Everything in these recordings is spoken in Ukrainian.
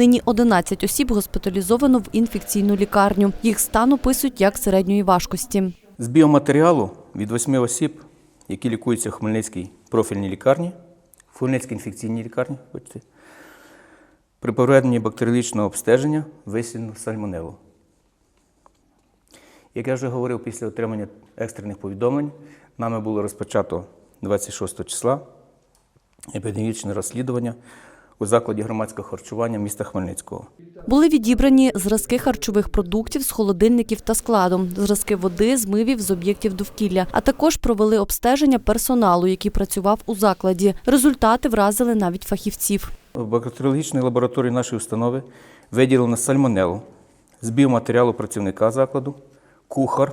Нині 11 осіб госпіталізовано в інфекційну лікарню. Їх стан описують як середньої важкості. З біоматеріалу від восьми осіб, які лікуються в Хмельницькій профільній лікарні, в Хмельницькій інфекційній лікарні, вибачте, при проведенні бактеріологічного обстеження висвітлено сальмонелу. Як я вже говорив, після отримання екстрених повідомлень нами було розпочато 26 числа епідеміологічне розслідування у закладі громадського харчування міста Хмельницького. Були відібрані зразки харчових продуктів з холодильників та складу, зразки води, змивів з об'єктів довкілля, а також провели обстеження персоналу, який працював у закладі. Результати вразили навіть фахівців. В бактеріологічній лабораторії нашої установи виділено сальмонелу з біоматеріалу працівника закладу, кухар,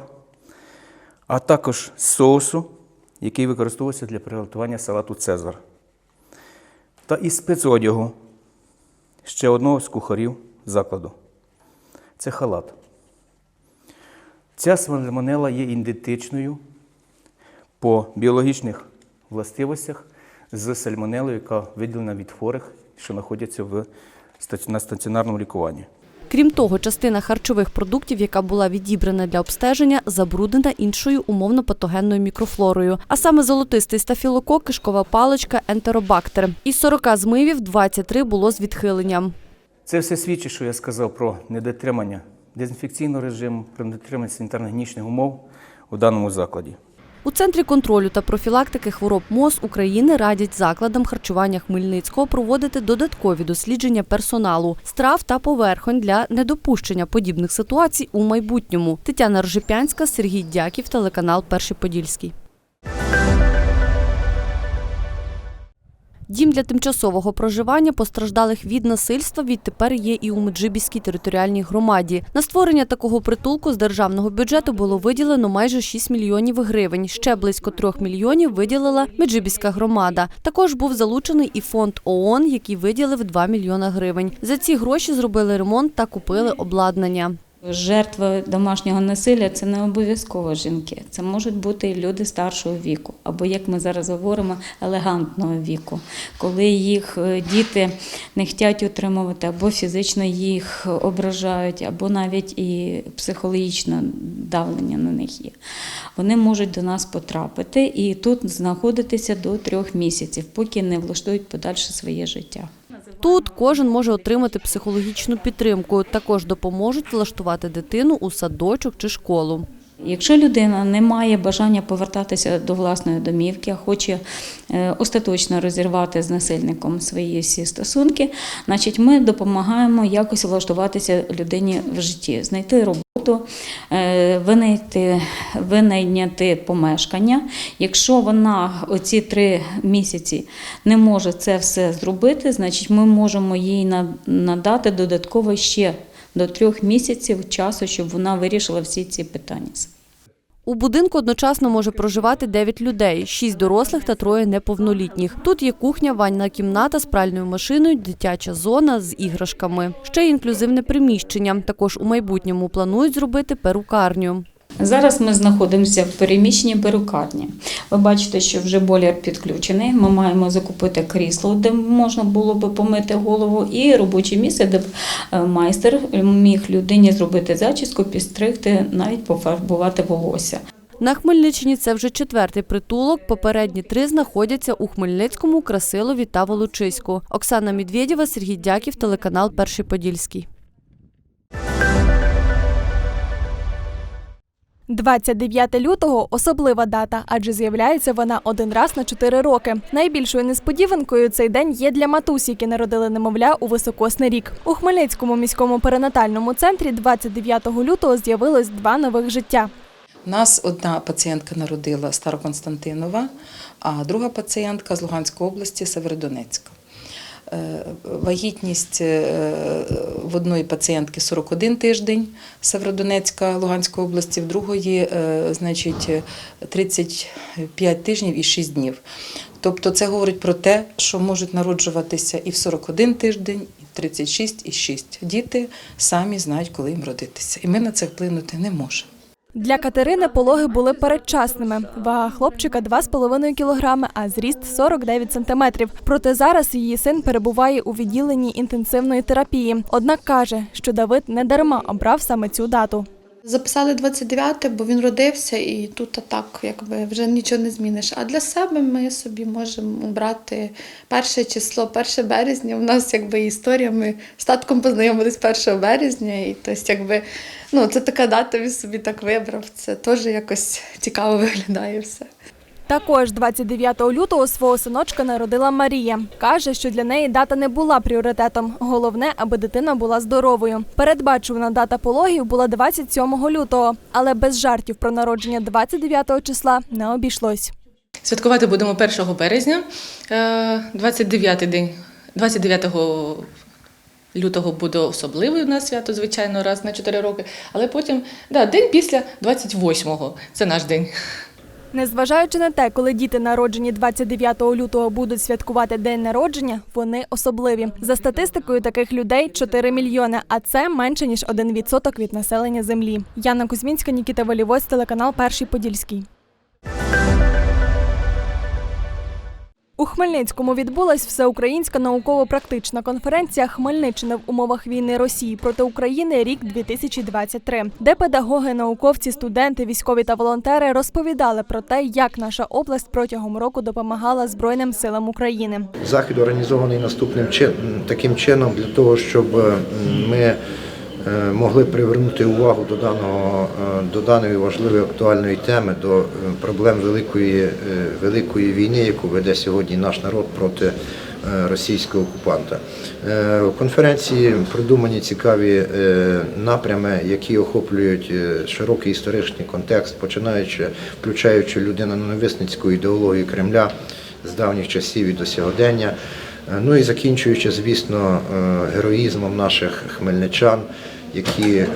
а також соусу, який використовується для приготування салату Цезар. Та із спецодягу ще одного з кухарів закладу. Це халат. Ця сальмонела є ідентичною по біологічних властивостях з сальмонелою, яка виділена від хворих, що знаходяться в на стаціонарному лікуванні. Крім того, частина харчових продуктів, яка була відібрана для обстеження, забруднена іншою умовно патогенною мікрофлорою, а саме золотистий стафілокок, кишкова паличка, ентеробактер. Із 40 змивів 23 було з відхиленням. Це все свідчить, що я сказав про недотримання дезінфекційного режиму, про недотримання санітарно-гігієнічних умов у даному закладі. У центрі контролю та профілактики хвороб МОЗ України радять закладам харчування Хмельницького проводити додаткові дослідження персоналу, страв та поверхонь для недопущення подібних ситуацій у майбутньому. Тетяна Ржепянська, Сергій Дяків, телеканал Перший Подільський. Дім для тимчасового проживання постраждалих від насильства відтепер є і у Меджибіській територіальній громаді. На створення такого притулку з державного бюджету було виділено майже 6 мільйонів гривень. Ще близько 3 мільйонів виділила Меджибіська громада. Також був залучений і фонд ООН, який виділив 2 мільйона гривень. За ці гроші зробили ремонт та купили обладнання. Жертви домашнього насилля це не обов'язково жінки. Це можуть бути люди старшого віку, або як ми зараз говоримо, елегантного віку, коли їх е, діти не хочуть утримувати, або фізично їх ображають, або навіть і психологічне давлення на них є. Вони можуть до нас потрапити і тут знаходитися до трьох місяців, поки не влаштують подальше своє життя. Тут кожен може отримати психологічну підтримку. Також допоможуть влаштувати дитину у садочок чи школу. Якщо людина не має бажання повертатися до власної домівки, а хоче е, остаточно розірвати з насильником свої всі стосунки, значить ми допомагаємо якось влаштуватися людині в житті, знайти роботу, е, винайти, винайняти помешкання. Якщо вона оці три місяці не може це все зробити, значить ми можемо їй надати додатково ще до трьох місяців часу, щоб вона вирішила всі ці питання. У будинку одночасно може проживати 9 людей, 6 дорослих та троє неповнолітніх. Тут є кухня, ванна кімната з пральною машиною, дитяча зона з іграшками. Ще й інклюзивне приміщення. Також у майбутньому планують зробити перукарню. Зараз ми знаходимося в переміщенні перукарні. Ви бачите, що вже бойлер підключений. Ми маємо закупити крісло, де можна було би помити голову, і робоче місце, де б е, майстер міг людині зробити зачіску, підстригти, навіть пофарбувати волосся. На Хмельниччині це вже четвертий притулок. Попередні три знаходяться у Хмельницькому, Красилові та Волочиську. Оксана Медведєва, Сергій Дяків, телеканал Перший Подільський. 29 лютого особлива дата, адже з'являється вона один раз на 4 роки. Найбільшою несподіванкою цей день є для матусь, які народили немовля у високосний рік. У Хмельницькому міському перинатальному центрі 29 лютого з'явилось два нових життя. У нас одна пацієнтка народила Староконстантинова, а друга пацієнтка з Луганської області Северодонецька. Е, Вагітність е, в одної пацієнтки 41 тиждень Северодонецька Луганської області, в другої е, значить, 35 тижнів і 6 днів. Тобто це говорить про те, що можуть народжуватися і в 41 тиждень, і в 36 і 6. Діти самі знають, коли їм родитися. І ми на це вплинути не можемо. Для Катерини пологи були передчасними. Вага хлопчика 2,5 кілограми, а зріст 49 сантиметрів. Проте зараз її син перебуває у відділенні інтенсивної терапії. Однак каже, що Давид не дарма обрав саме цю дату. Записали 29, бо він родився, і тут так, якби вже нічого не зміниш. А для себе ми собі можемо брати перше число, 1 березня. У нас якби історія. Ми з татком познайомились 1 березня, і тобто, якби ну це така дата, він собі так вибрав. Це теж якось цікаво виглядає все. Також 29 лютого свого синочка народила Марія. Каже, що для неї дата не була пріоритетом. Головне, аби дитина була здоровою. Передбачувана дата пологів була 27 лютого, але без жартів про народження 29 числа не обійшлось. Святкувати будемо 1 березня, е, 29 день, 29 лютого буде особливий у нас свято, звичайно, раз на 4 роки. Але потім, да, день після 28-го, це наш день. Незважаючи на те, коли діти народжені 29 лютого будуть святкувати день народження, вони особливі. За статистикою таких людей 4 мільйони, а це менше ніж 1% від населення землі. Яна Кузьмінська, Нікіта Волівоць, телеканал Перший Подільський. У Хмельницькому відбулась всеукраїнська науково-практична конференція Хмельниччина в умовах війни Росії проти України рік 2023, де педагоги, науковці, студенти, військові та волонтери розповідали про те, як наша область протягом року допомагала Збройним силам України. Захід організований наступним таким чином для того, щоб е, ми могли привернути увагу до даного е, до даної важливої актуальної теми, до е, проблем великої е, великої війни, яку веде сьогодні наш народ проти е, російського окупанта. Е, В конференції продумані цікаві е, напрями, які охоплюють е, широкий історичний контекст, починаючи включаючи людиноненависницьку ідеологію Кремля з давніх часів і до сьогодення. Е, Ну і закінчуючи, звісно, е, героїзмом наших хмельничан, які е,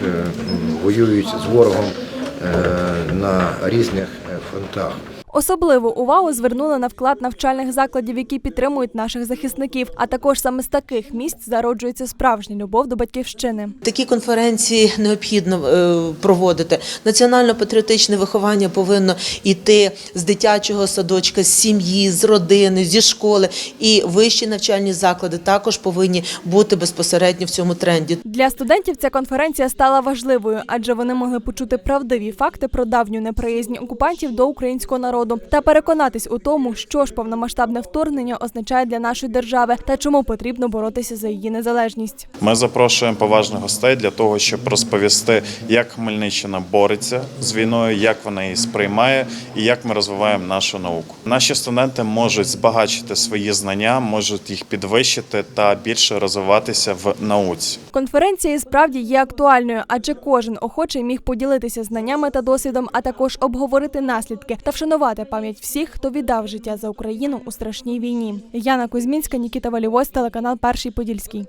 воюють з ворогом е, на різних е, фронтах. Особливу увагу звернули на вклад навчальних закладів, які підтримують наших захисників. А також саме з таких місць зароджується справжня любов до батьківщини. Такі конференції необхідно е, проводити. Національно-патріотичне виховання повинно йти з дитячого садочка, з сім'ї, з родини, зі школи. І вищі навчальні заклади також повинні бути безпосередньо в цьому тренді. Для студентів ця конференція стала важливою, адже вони могли почути правдиві факти про давню неприязнь окупантів до українського народу та переконатись у тому, що ж повномасштабне вторгнення означає для нашої держави та чому потрібно боротися за її незалежність. Ми запрошуємо поважних гостей для того, щоб розповісти, як Хмельниччина бореться з війною, як вона її сприймає і як ми розвиваємо нашу науку. Наші студенти можуть збагачити свої знання, можуть їх підвищити та більше розвиватися в науці. Конференція справді є актуальною, адже кожен охочий міг поділитися знаннями та досвідом, а також обговорити наслідки та вшанувати пам'ять всіх, хто віддав життя за Україну у страшній війні. Яна Кузьмінська, Нікіта Валівось, телеканал Перший Подільський.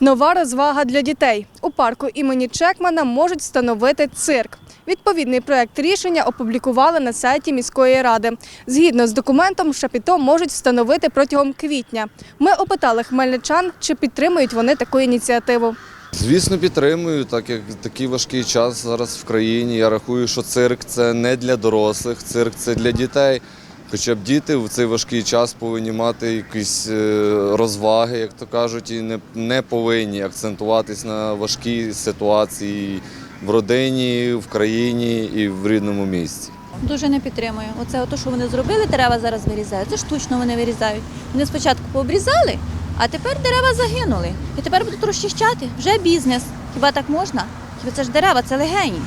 Нова розвага для дітей. У парку імені Чекмана можуть встановити цирк. Відповідний проект рішення опублікували на сайті міської ради. Згідно з документом, шапіто можуть встановити протягом квітня. Ми опитали хмельничан, чи підтримують вони таку ініціативу. Звісно, підтримую, так як такий важкий час зараз в країні. Я рахую, що цирк це не для дорослих, цирк це для дітей. Хоча б діти в цей важкий час повинні мати якісь е, розваги, як то кажуть, і не, не повинні акцентуватись на важкій ситуації в родині, в країні і в рідному місці. Дуже не підтримую. Оце ото, що вони зробили, дерева зараз вирізають. Це штучно вони вирізають. Вони спочатку пообрізали, а тепер дерева загинули. І тепер будуть розчищати. Вже бізнес. Хіба так можна? Хіба це ж дерева, це легені.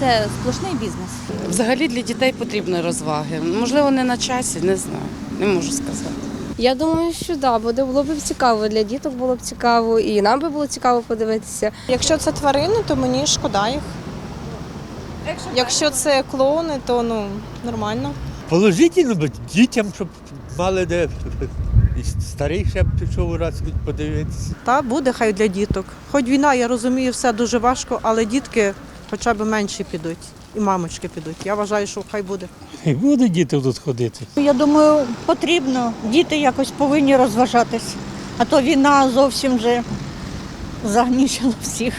Це сплошний бізнес. Взагалі для дітей потрібні розваги. Можливо, не на часі, не знаю. Не можу сказати. Я думаю, що да, буде було б цікаво для діток було б цікаво, і нам би було цікаво подивитися. Якщо це тварини, то мені шкода їх. Якщо це клоуни, то ну нормально. Положительно, бо дітям, щоб мали де і старий ще б пішов раз подивитися. Та буде хай для діток. Хоч війна, я розумію, все дуже важко, але дітки хоча б менші підуть. І мамочки підуть. Я вважаю, що хай буде. І будуть діти тут ходити. Я думаю, потрібно. Діти якось повинні розважатись. А то війна зовсім вже загнічила всіх.